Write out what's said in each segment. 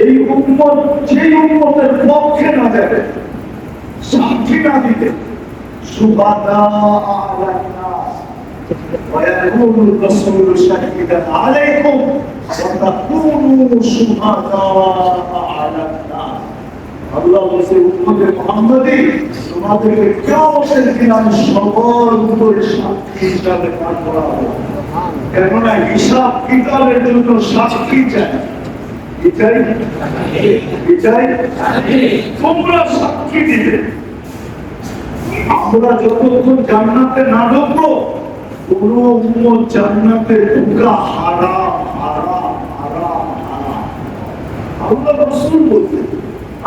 এই উন্মত যে উন্মতের পক্ষে না যাবে সাক্ষী না দিতে সুবাদা আলান্নাস ويكون الرسول شهيدا عليكم وتكونوا شهداء على الناس আল্লাহ বলছে উম্মতে মুহাম্মাদি তোমাদেরকে কিয়ামতের দিন আমি সবার উপরে সাক্ষী হিসাবে কাজ করা হবে কেননা হিসাব কিতাবের জন্য সাক্ষী চাই। কি চাই? তোমরা সাক্ষী দিবে। আমরা যতক্ষণ জান্নাতে না ঢুকবো, কোন উম্মত জান্নাতে ঢুকা হারাম হারাম হারাম হারাম আল্লাহ রাসূল বলতেন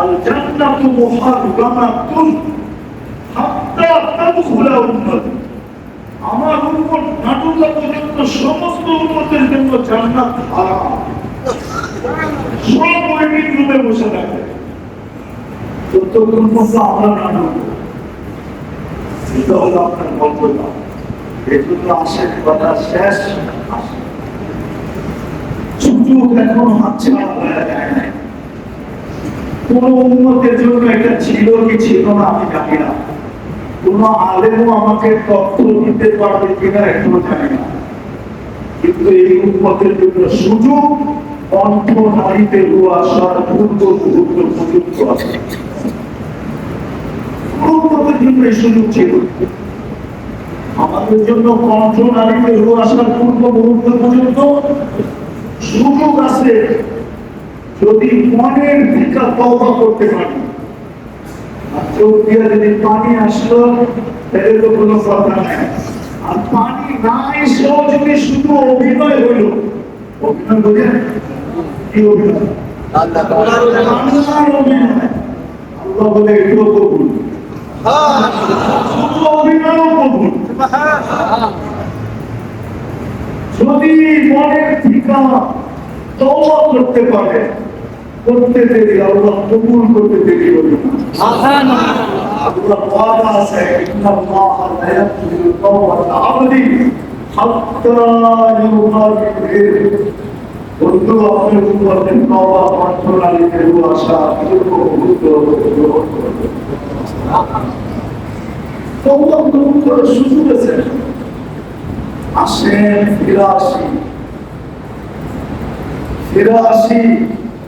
আল জান্নাতু মুহাররামাতুন হাত্তা তাদখুলা উম্মতি। আমার উম্মত না পর্যন্ত সমস্ত উম্মতের জন্য জান্নাত সব বসে থাকে। যতক্ষণ পর্যন্ত আমরা না এটা হলো আপনার গল্পটা। এগুলো আসেন কথা শেষ। কোন উন্মতের জন্য এটা ছিল কি ছিল না আমি জানি না। কোন আলেমও আমাকে তথ্য দিতে পারবে কিনা এখনও জানি না। কিন্তু এই উন্মতের জন্য সুযোগ আমাদের জন্য কণ্ঠ নারীতে আসার পূর্ব মুহূর্ত পর্যন্ত সুযোগ আছে। যদি মনের দিকা করতে পারি। যদি পানি আসলো, তাহলে তো কোনো কথা নাই। আর পানি না এসেও যদি শুধু অভিনয় হইল অভিনয় বোঝেন কি অভিনয়? অভিনয়। শুধু অভিনয়ও কবুল। যদি মনের ঠিকা তওবা করতে পারে করতে দেরি আল্লাহ কবুল করতে দেরি হবে আল্লাহ ওয়াদা আছে ইন্নাল্লাহ লা ইয়াকবিলু তাওবাতা আবদি। হাত্তা ইউগাফির বন্ধু আপনি উম্মতের তওবা কন্ট্রোলারিতে আসা পূর্ব মুহূর্ত গ্রহণ করবে তওবা কবুল করার সুযোগ আছে। আসেন ফিরে আসি। ফিরে আসি।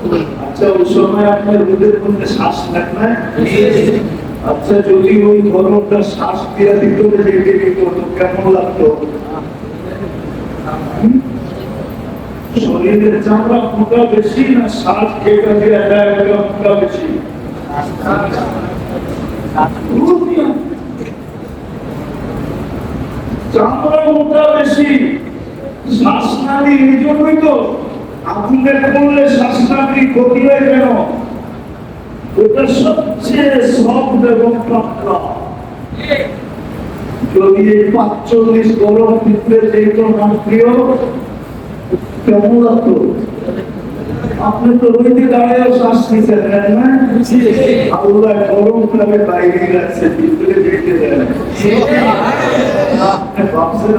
আচ্ছা ওই সময় আপনার রোদের মধ্যে শ্বাস লাগবে? আচ্ছা যদি ওই গরমটা শ্বাস দিয়ে দিত কেমন লাগতো? শরীরের চামড়া মোটা বেশি না শ্বাস খেয়ে দিয়ে মোটা বেশি? চামড়া মোটা বেশি শ্বাসনালী এই জন্যই তো আগুনে পড়লে শ্বাসনালী ক্ষতি হয় কেন? ওটা সবচেয়ে সফট এবং যদি এই পাঁচচল্লিশ গরম ভিতরে না প্রিয়, কেমন আপনি তো রইতে দাঁড়িয়ে শ্বাস তাই না? আল্লাহ গরম করে বাইরে রেখে দেন। আপনি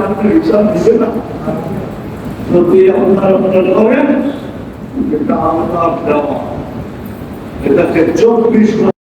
আপনি হিসাব দিবে না? যদি আপনারা মনে করেন এটা আমার দেওয়া এটাকে চব্বিশ